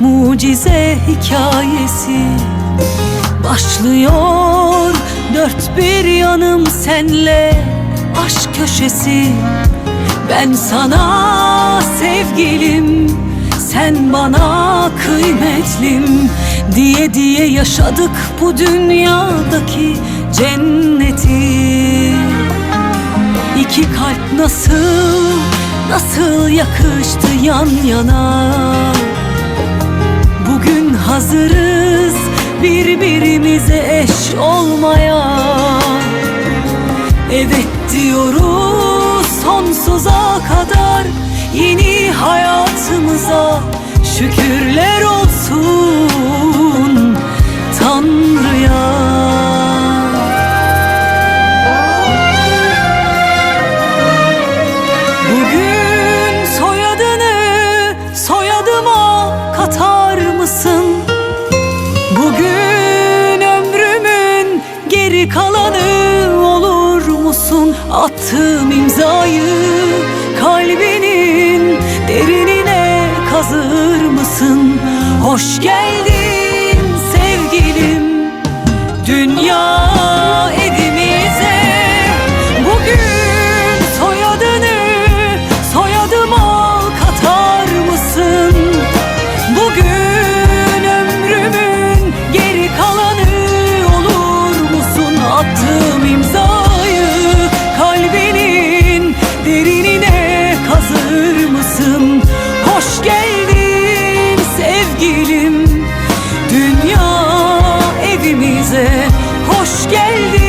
mucize hikayesi. Başlıyor dört bir yanım senle Aşk köşesi. Ben sana sevgilim Sen bana kıymetlim Diye diye yaşadık bu dünyadaki cenneti. İki kalp nasıl, nasıl yakıştı yan yana? Bugün hazırız birbirimize eş olmaya. Evet diyoruz sonsuza kadar Yeni hayatımıza şükürler olsun Attığım imzayı kalbinin derinine kazır mısın? Hoş geldin Hoş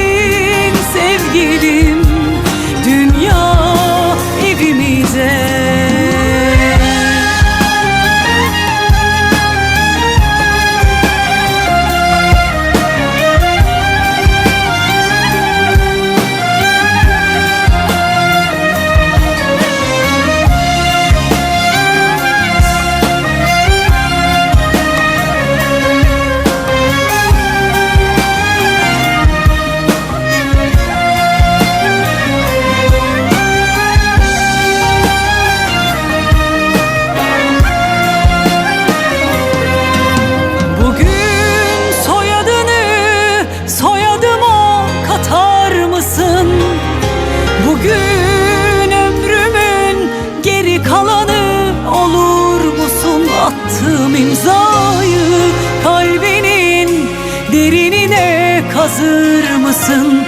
Bugün ömrümün geri kalanı olur musun? Attığım imzayı kalbinin derinine kazır mısın?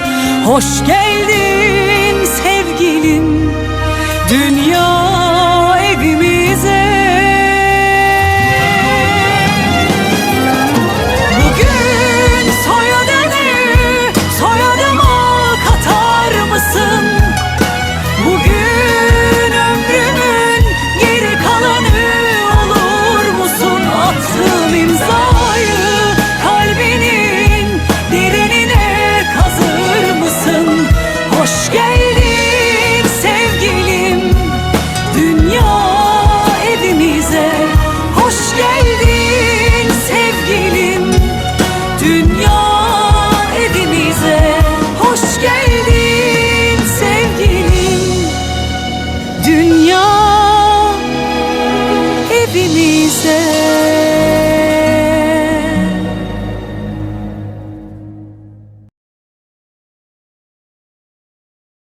Hoş geldin